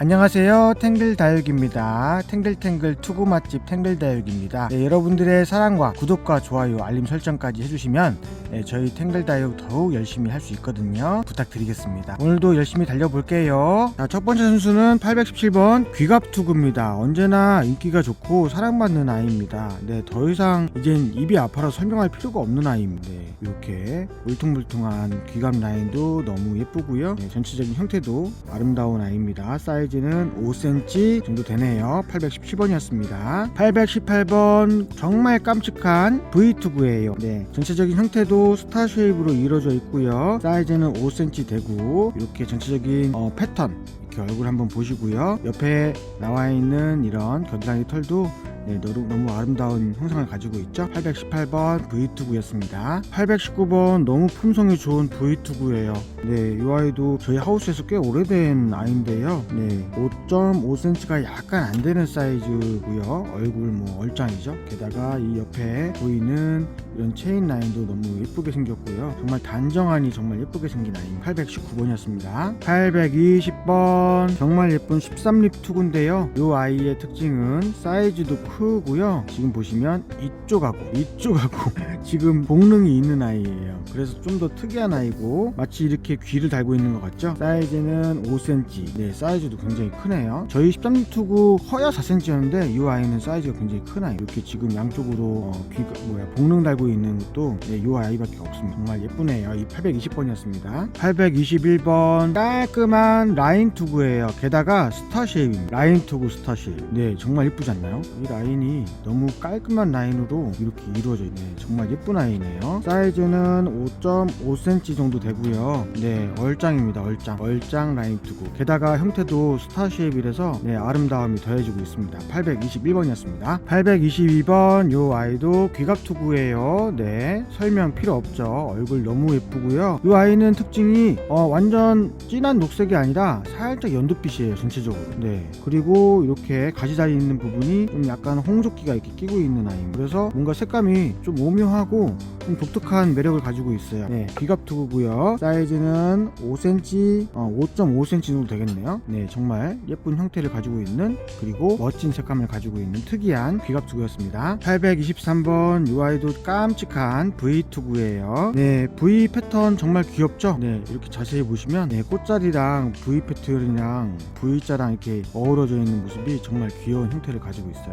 안녕하세요. 탱글다육입니다. 탱글탱글 투구 맛집 탱글다육입니다. 네, 여러분들의 사랑과 구독과 좋아요 알림 설정까지 해주시면 네, 저희 탱글다육 더욱 열심히 할 수 있거든요. 부탁드리겠습니다. 오늘도 열심히 달려볼게요. 자, 첫 번째 선수는 817번 귀갑투구입니다. 언제나 인기가 좋고 사랑받는 아이입니다. 네, 더 이상 이젠 입이 아파서 설명할 필요가 없는 아이입니다. 네, 이렇게 울퉁불퉁한 귀갑 라인도 너무 예쁘고요. 네, 전체적인 형태도 아름다운 아이입니다. 사이즈는 5cm 정도 되네요. 817번이었습니다. 818번 정말 깜찍한 V2구예요. 네, 전체적인 형태도 스타 쉐입으로 이루어져 있고요. 사이즈는 5cm 되고 이렇게 전체적인 어, 패턴 이렇게 얼굴 한번 보시고요. 옆에 나와 있는 이런 겨드랑이 털도 네, 너무, 아름다운 형상을 가지고 있죠? 818번 V2구였습니다. 819번 너무 품성이 좋은 V2구예요. 네, 이 아이도 저희 하우스에서 꽤 오래된 아이인데요. 네, 5.5cm가 약간 안 되는 사이즈고요. 얼굴 뭐 얼짱이죠? 게다가 이 옆에 보이는 이런 체인 라인도 너무 예쁘게 생겼고요. 정말 단정하니 정말 예쁘게 생긴 아이 819번이었습니다. 820번 정말 예쁜 13립 투구인데요. 이 아이의 특징은 사이즈도 크 고요. 지금 보시면 이쪽하고 이쪽하고 지금 복능이 있는 아이예요. 그래서 좀 더 특이한 아이고 마치 이렇게 귀를 달고 있는 것 같죠? 사이즈는 5cm 네 사이즈도 굉장히 크네요. 저희 13립 투구 허야 4cm였는데 이 아이는 사이즈가 굉장히 큰 아이. 이렇게 지금 양쪽으로 어, 귀가 뭐야 복능 달고 있는 것도 네, 이 아이밖에 없습니다. 정말 예쁘네요. 이 820번이었습니다. 821번 깔끔한 라인 투구예요. 게다가 스타 쉐입입니다. 라인 투구 스타 쉐입. 네 정말 예쁘지 않나요? 이 라인 이 너무 깔끔한 라인으로 이렇게 이루어져 있네. 정말 예쁜 아이네요. 사이즈는 5.5cm 정도 되고요. 네 얼짱입니다 얼짱. 얼짱 라인 투구 게다가 형태도 스타 쉐입이라서 네 아름다움이 더해지고 있습니다. 821번이었습니다. 822번 요 아이도 귀갑 투구예요. 네 설명 필요 없죠. 얼굴 너무 예쁘고요. 이 아이는 특징이 어, 완전 진한 녹색이 아니라 살짝 연두빛이에요 전체적으로. 네 그리고 이렇게 가지다리 있는 부분이 좀 약간 홍조끼가 이렇게 끼고 있는 아이입니다. 그래서 뭔가 색감이 좀 오묘하고 좀 독특한 매력을 가지고 있어요. 네 귀갑 투구고요. 사이즈는 5cm 어, 5.5cm 정도 되겠네요. 네 정말 예쁜 형태를 가지고 있는 그리고 멋진 색감을 가지고 있는 특이한 귀갑 투구였습니다. 823번 이 아이도 깜찍한 V2구예요. 네 V 패턴 정말 귀엽죠? 네 이렇게 자세히 보시면 네 꽃자리랑 V 패턴이랑 V자랑 이렇게 어우러져 있는 모습이 정말 귀여운 형태를 가지고 있어요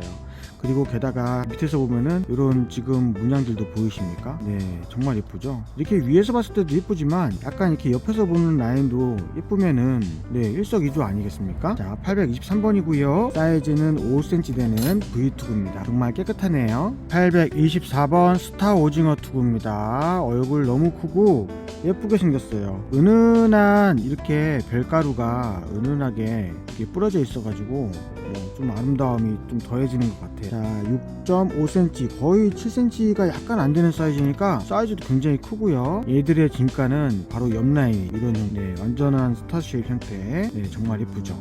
그리고 게다가 밑에서 보면은 이런 지금 문양들도 보이십니까? 네, 정말 예쁘죠? 이렇게 위에서 봤을 때도 예쁘지만 약간 이렇게 옆에서 보는 라인도 예쁘면은 네, 일석이조 아니겠습니까? 자, 823번이고요. 사이즈는 5cm 되는 V2구입니다. 정말 깨끗하네요. 824번 스타 오징어 투구입니다. 얼굴 너무 크고 예쁘게 생겼어요. 은은한 이렇게 별가루가 은은하게 이렇게 뿌려져 있어가지고 어, 좀 아름다움이 좀 더해지는 것 같아요. 자, 6.5cm 거의 7cm가 약간 안 되는 사이즈니까 사이즈도 굉장히 크고요. 얘들의 진가는 바로 옆라인 이런 형, 네, 완전한 스타 쉐입 형태. 네, 정말 예쁘죠.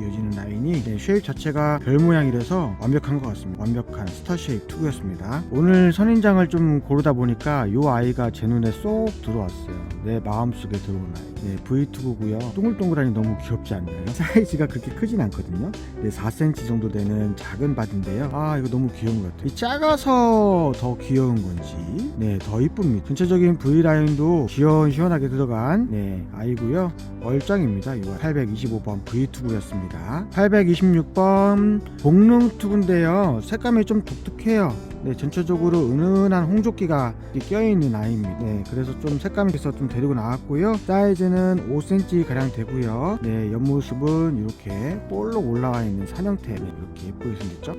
이어지는 라인이 네, 쉐입 자체가 별 모양이라서 완벽한 것 같습니다. 완벽한 스타 쉐입 투구였습니다. 오늘 선인장을 좀 고르다 보니까 이 아이가 제 눈에 쏙 들어왔어요. 내 마음속에 아이. 네, V2구고요. 동글동글하니 너무 귀엽지 않나요? 사이즈가 그렇게 크진 않거든요. 네, 4cm 정도 되는 작은 바디인데요. 아, 이거 너무 귀여운 것 같아요. 이 작아서 더 귀여운 건지, 네, 더 이쁩니다. 전체적인 V 라인도 시원시원하게 들어간 네, 아이고요. 얼짱입니다. 이거 825번 V2구였습니다. 826번 복릉 투구인데요. 색감이 좀 독특해요. 네, 전체적으로 은은한 홍조끼가 껴있는 아이입니다. 네, 그래서 좀 색감이 있어서 좀 데리고 나왔고요. 사이즈는 5cm 가량 되고요. 네, 옆모습은 이렇게 볼록 올라와 있는 산형태 네, 이렇게 예쁘게 생겼죠.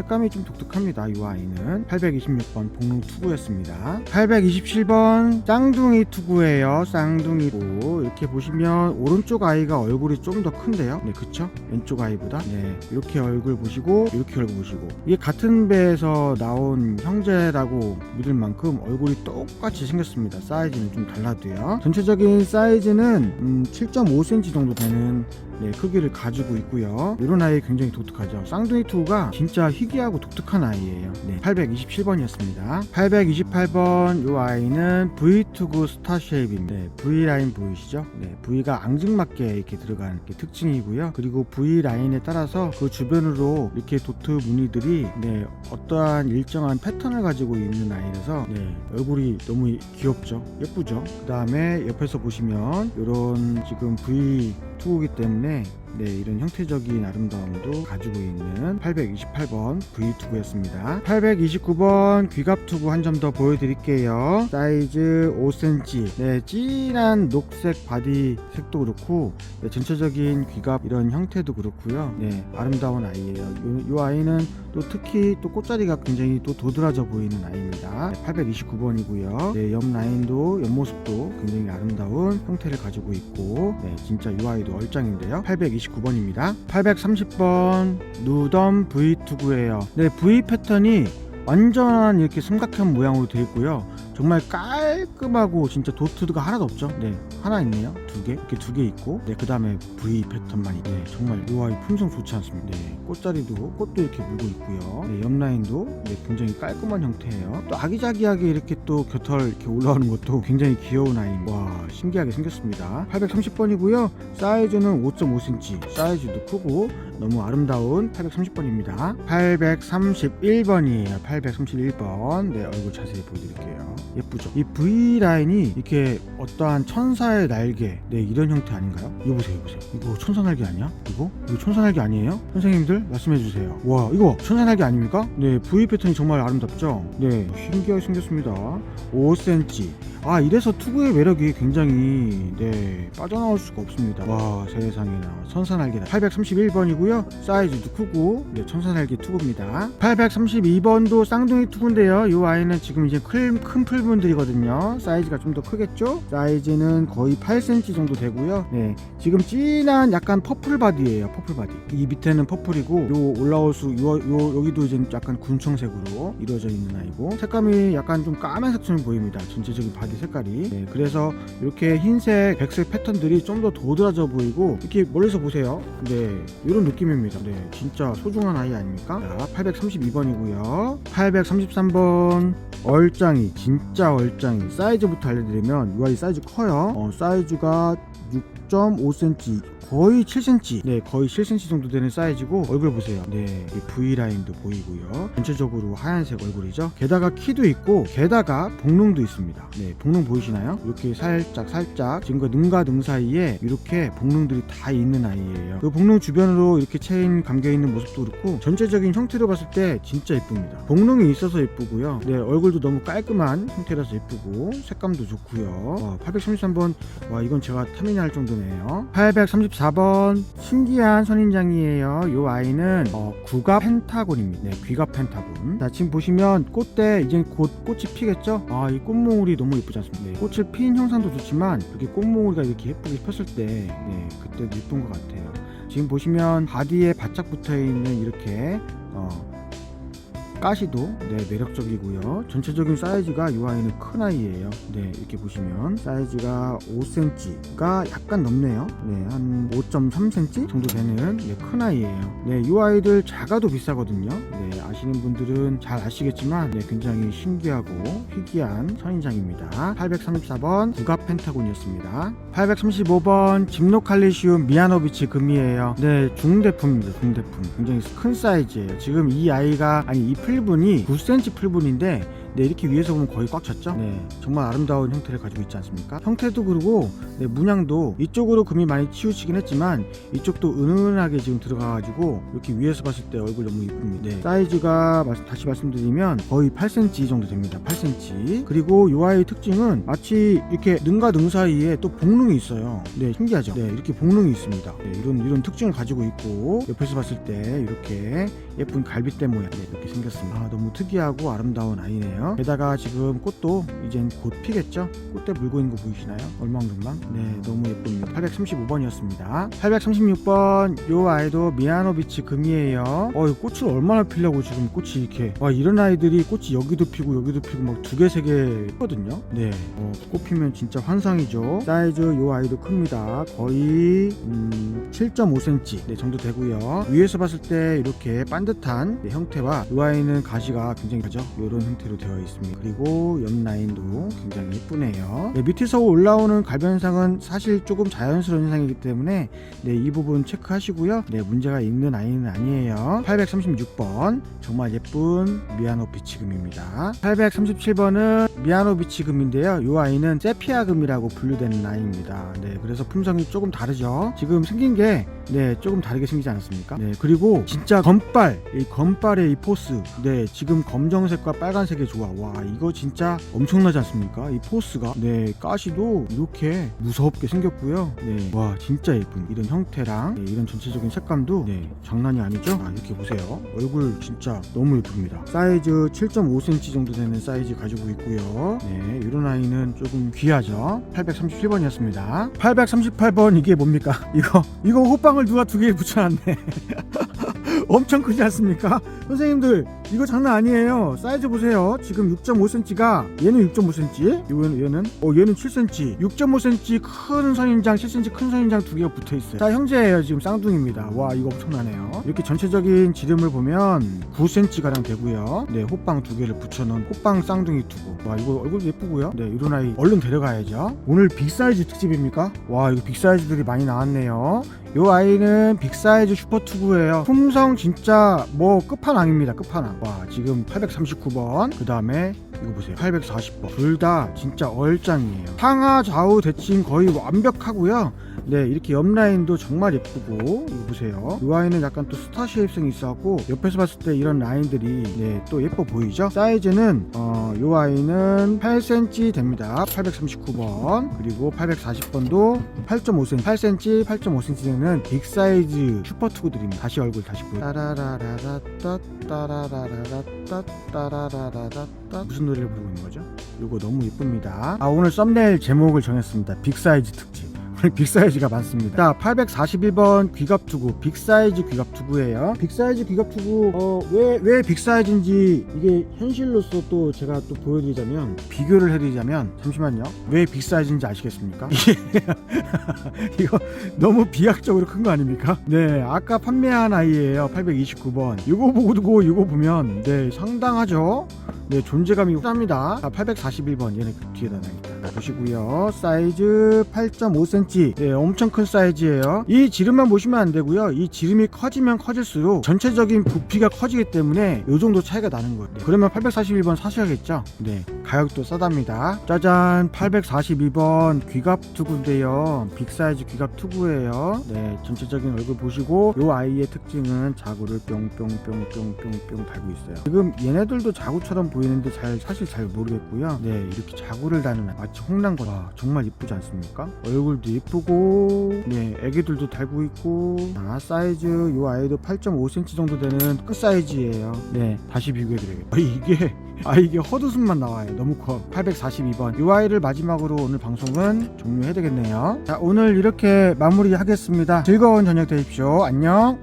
색감이 좀 독특합니다. 이 아이는 826번 복릉 투구였습니다. 827번 쌍둥이 투구예요. 쌍둥이고 이렇게 보시면 오른쪽 아이가 얼굴이 좀 더 큰데요. 네, 그쵸? 왼쪽 아이보다 네, 이렇게 얼굴 보시고 이렇게 얼굴 보시고 이게 같은 배에서 나온 형제라고 믿을 만큼 얼굴이 똑같이 생겼습니다. 사이즈는 좀 달라도요. 전체적인 사이즈는 음, 7.5cm 정도 되는 네, 크기를 가지고 있고요. 이런 아이 굉장히 독특하죠. 쌍둥이 투가 진짜 희귀하고 독특한 아이예요. 네, 827번이었습니다. 828번 이 아이는 V2구 스타 쉐입입니다. 네, V 라인 보이시죠? 네, V가 앙증맞게 이렇게 들어간 게 특징이고요. 그리고 V 라인에 따라서 그 주변으로 이렇게 도트 무늬들이 네, 어떠한 일정한 패턴을 가지고 있는 아이라서 네, 얼굴이 너무 귀엽죠. 예쁘죠. 그 다음에 옆에서 보시면 이런 지금 V 투구기 때문에 네, 이런 형태적인 아름다움도 가지고 있는 828번 V2구였습니다. 829번 귀갑 투구 한 점 더 보여드릴게요. 사이즈 5cm. 네, 진한 녹색 바디 색도 그렇고 네, 전체적인 귀갑 이런 형태도 그렇고요. 네, 아름다운 아이예요. 요, 요 아이는 또 특히 또 꽃자리가 굉장히 또 도드라져 보이는 아이입니다. 네, 829번이고요. 네, 옆 라인도 옆모습도 굉장히 아름다운 형태를 가지고 있고 네, 진짜 이 아이도 얼짱인데요. 829 번입니다. 830번 누덤 V2구예요. 네, V 패턴이 완전한 이렇게 삼각형 모양으로 되어 있고요. 정말 깔 끔하고 진짜 도트가 하나도 없죠. 네, 하나 있네요. 두 개, 이렇게 두 개 있고, 네, 그 다음에 V 패턴만 있네. 네, 정말 이 아이 품성 좋지 않습니다. 네, 꽃자리도 꽃도 이렇게 물고 있고요. 네, 옆 라인도 네, 굉장히 깔끔한 형태예요. 또 아기자기하게 이렇게 또 곁털 이렇게 올라오는 것도 굉장히 귀여운 아이입니다. 와, 신기하게 생겼습니다. 830번이고요. 사이즈는 5.5cm. 사이즈도 크고 너무 아름다운 830번입니다. 831번이에요. 831번. 네, 얼굴 자세히 보여드릴게요. 예쁘죠? 이 V 라인이 이렇게 어떠한 천사의 날개, 네 이런 형태 아닌가요? 이거 보세요, 이거 보세요. 이거 천사 날개 아니야? 이거? 이거 천사 날개 아니에요? 선생님들 말씀해 주세요. 와, 이거 천사 날개 아닙니까? 네, V 패턴이 정말 아름답죠? 네, 신기하게 생겼습니다. 5cm. 아 이래서 투구의 매력이 굉장히 네 빠져나올 수가 없습니다. 와 세상에나 천사날개다. 831번이고요. 사이즈도 크고 네 천사날개 투구입니다. 832번도 쌍둥이 투구인데요. 이 아이는 지금 이제 큰, 큰 풀분들이거든요. 사이즈가 좀 더 크겠죠? 사이즈는 거의 8cm 정도 되고요. 네 지금 진한 약간 퍼플 바디예요 퍼플 바디. 이 밑에는 퍼플이고 요 올라올 수 요, 요 여기도 이제 약간 군청색으로 이루어져 있는 아이고. 색감이 약간 좀 까만색처럼 보입니다. 전체적인 바디 색깔이. 네, 그래서 이렇게 흰색 백색 패턴들이 좀 더 도드라져 보이고 이렇게 멀리서 보세요. 네 이런 느낌입니다. 네 진짜 소중한 아이 아닙니까? 자 832번이고요. 833번 얼짱이 진짜 얼짱이 사이즈부터 알려드리면 이 아이 사이즈 커요. 어, 사이즈가 6.5cm 거의 7cm 네 거의 7cm 정도 되는 사이즈고 얼굴 보세요. 네이 V 라인도 보이고요. 전체적으로 하얀색 얼굴이죠. 게다가 키도 있고 게다가 복능도 있습니다. 네 복능 보이시나요? 이렇게 살짝 살짝 지금 그 눈과 눈 사이에 이렇게 복능들이 다 있는 아이예요. 그 복능 주변으로 이렇게 체인 감겨 있는 모습도 그렇고 전체적인 형태로 봤을 때 진짜 예쁩니다. 복능이 있어서 예쁘고요. 네 얼굴도 너무 깔끔한 형태라서 예쁘고 색감도 좋고요. 와 833번. 와 이건 제가 탐이할 정도 네요. 834번 신기한 선인장이에요. 이 아이는 어, 구갑 펜타곤입니다. 네 귀갑 펜타곤. 자 지금 보시면 꽃대 이제 곧 꽃이 피겠죠? 아 이 꽃몽울이 너무 예쁘지 않습니까? 네, 꽃을 핀 형상도 좋지만 이렇게 꽃몽울이가 이렇게 예쁘게 폈을 때 네, 그때도 예쁜 것 같아요. 지금 보시면 바디에 바짝 붙어 있는 이렇게 어, 가시도 네 매력적이고요. 전체적인 사이즈가 이 아이는 큰 아이예요. 네 이렇게 보시면 사이즈가 5cm가 약간 넘네요. 네 한 5.3cm 정도 되는 네, 큰 아이예요. 네 이 아이들 작아도 비싸거든요. 네 아시는 분들은 잘 아시겠지만 네 굉장히 신기하고 희귀한 선인장입니다. 834번 국갑 펜타곤이었습니다. 835번 짐노칼리시움 미아노비치 금이에요. 네 중대품입니다 중대품. 굉장히 큰 사이즈예요. 지금 이 아이가 아니 이 풀분이 9cm 풀분인데 네 이렇게 위에서 보면 거의 꽉 찼죠? 네. 정말 아름다운 형태를 가지고 있지 않습니까? 형태도 그리고 네, 문양도 이쪽으로 금이 많이 치우치긴 했지만 이쪽도 은은하게 지금 들어가가지고 이렇게 위에서 봤을 때 얼굴 너무 이쁩니다. 네, 사이즈가 마- 다시 말씀드리면 거의 8cm 정도 됩니다. 8cm 그리고 이 아이의 특징은 마치 이렇게 능과 능 사이에 또 복능이 있어요. 네 신기하죠? 네 이렇게 복능이 있습니다. 네, 이런 이런 특징을 가지고 있고 옆에서 봤을 때 이렇게 예쁜 갈빗대 모양 네, 이렇게 생겼습니다. 아, 너무 특이하고 아름다운 아이네요 예쁘네요. 게다가 지금 꽃도 이젠 곧 피겠죠? 꽃대 물고 있는 거 보이시나요? 얼망졸망. 네, 너무 예쁩니다. 835번이었습니다. 836번 요 아이도 미아노비치 금이에요. 어, 이 꽃을 얼마나 피려고 지금 꽃이 이렇게 와 이런 아이들이 꽃이 여기도 피고 여기도 피고 막 두 개 세개 있거든요. 네, 어, 꽃 피면 진짜 환상이죠. 사이즈 요 아이도 큽니다. 거의 음, 7.5cm 네, 정도 되고요. 위에서 봤을 때 이렇게 반듯한 네, 형태와 이 아이는 가시가 굉장히 크죠. 이런 형태로 되어 있습니다. 그리고 옆 라인도 굉장히 예쁘네요. 네, 밑에서 올라오는 갈변 현상은 사실 조금 자연스러운 현상이기 때문에 네, 이 부분 체크하시고요. 네, 문제가 있는 아이는 아니에요. 836번 정말 예쁜 미아노 비치금입니다. 837번은 미아노 비치금인데요. 이 아이는 세피아금이라고 분류되는 아이입니다. 네, 그래서 품성이 조금 다르죠. 지금 생긴 게 네, 조금 다르게 생기지 않았습니까? 네, 그리고 진짜 검빨, 이 검빨의 이 포스, 네, 지금 검정색과 빨간색의 조 화, 와, 이거 진짜 엄청나지 않습니까? 이 포스가, 네, 가시도 이렇게 무섭게 생겼고요. 네, 와, 진짜 예쁜 이런 형태랑 네, 이런 전체적인 색감도 네, 장난이 아니죠? 아, 이렇게 보세요. 얼굴 진짜 너무 예쁩니다. 사이즈 7.5cm 정도 되는 사이즈 가지고 있고요. 네, 이런 아이는 조금 귀하죠. 837번이었습니다. 838번 이게 뭡니까? 이거 이거 호빵을 누가 두 개 붙여놨네. 엄청 크지 않습니까? 선생님들 이거 장난 아니에요. 사이즈 보세요. 지금 6.5cm가 얘는 6.5cm, 얘는 얘는 어 얘는 7cm, 6.5cm 큰 선인장, 7cm 큰 선인장 두 개가 붙어 있어요. 자 형제예요. 지금 쌍둥이입니다. 와 이거 엄청나네요. 이렇게 전체적인 지름을 보면 9cm 가량 되고요. 네 호빵 두 개를 붙여놓은 호빵 쌍둥이 두고 와 이거 얼굴 예쁘고요. 네 이런 아이 얼른 데려가야죠. 오늘 빅 사이즈 특집입니까? 와 이거 빅 사이즈들이 많이 나왔네요. 요 아이는 빅사이즈 슈퍼투구예요. 품성 진짜 뭐 끝판왕입니다. 끝판왕. 와 지금 839번 그 다음에 이거 보세요. 840번 둘 다 진짜 얼짱이에요. 상하 좌우 대칭 거의 완벽하고요. 네 이렇게 옆 라인도 정말 예쁘고 이거 보세요. 이 아이는 약간 또 스타 쉐입성이 있어갖고 옆에서 봤을 때 이런 라인들이 네 또 예뻐 보이죠? 사이즈는 어 이 아이는 8cm 됩니다. 839번 그리고 840번도 8.5cm 8cm 8.5cm 되는 빅 사이즈 슈퍼 투구들입니다. 다시 얼굴 다시 보여. 따라라라라따 따라라라라따 따라라라라따 무슨 노래를 부르고 있는 거죠? 이거 너무 예쁩니다. 아 오늘 썸네일 제목을 정했습니다. 빅 사이즈 특집. 오늘 빅사이즈가 많습니다. 자, 841번 귀갑투구, 빅사이즈 귀갑투구예요. 빅사이즈 귀갑투구, 어, 왜, 왜 빅사이즈인지 이게 현실로서 또 제가 또 보여드리자면, 비교를 해드리자면, 잠시만요. 왜 빅사이즈인지 아시겠습니까? 이거 너무 비약적으로 큰 거 아닙니까? 네, 아까 판매한 아이예요. 829번. 이거 보고 이거 보면, 네, 상당하죠? 네, 존재감이. 자, 841번. 얘는 그 뒤에다 놔야겠다. 자, 보시고요. 사이즈 8.5cm. 네, 엄청 큰 사이즈예요. 이 지름만 보시면 안 되고요. 이 지름이 커지면 커질수록 전체적인 부피가 커지기 때문에 이 정도 차이가 나는 거예요. 네, 그러면 841번 사셔야겠죠? 네, 가격도 싸답니다. 짜잔, 842번 귀갑 투구인데요. 빅 사이즈 귀갑 투구예요. 네, 전체적인 얼굴 보시고 이 아이의 특징은 자구를 뿅뿅뿅뿅뿅뿅 달고 있어요. 지금 얘네들도 자구처럼 보이는데 잘 사실 잘 모르겠고요. 네, 이렇게 자구를 다는. 마치 홍랑거 와, 정말 이쁘지 않습니까? 얼굴도 예쁘고, 네, 애기들도 달고 있고, 아, 사이즈 이 아이도 8.5cm 정도 되는 끝 사이즈예요. 네, 다시 비교해드려야겠다. 아, 이게 아 이게 헛웃음만 나와요. 너무 커. 842번. 이 아이를 마지막으로 오늘 방송은 종료해야 되겠네요. 자 오늘 이렇게 마무리하겠습니다. 즐거운 저녁 되십시오. 안녕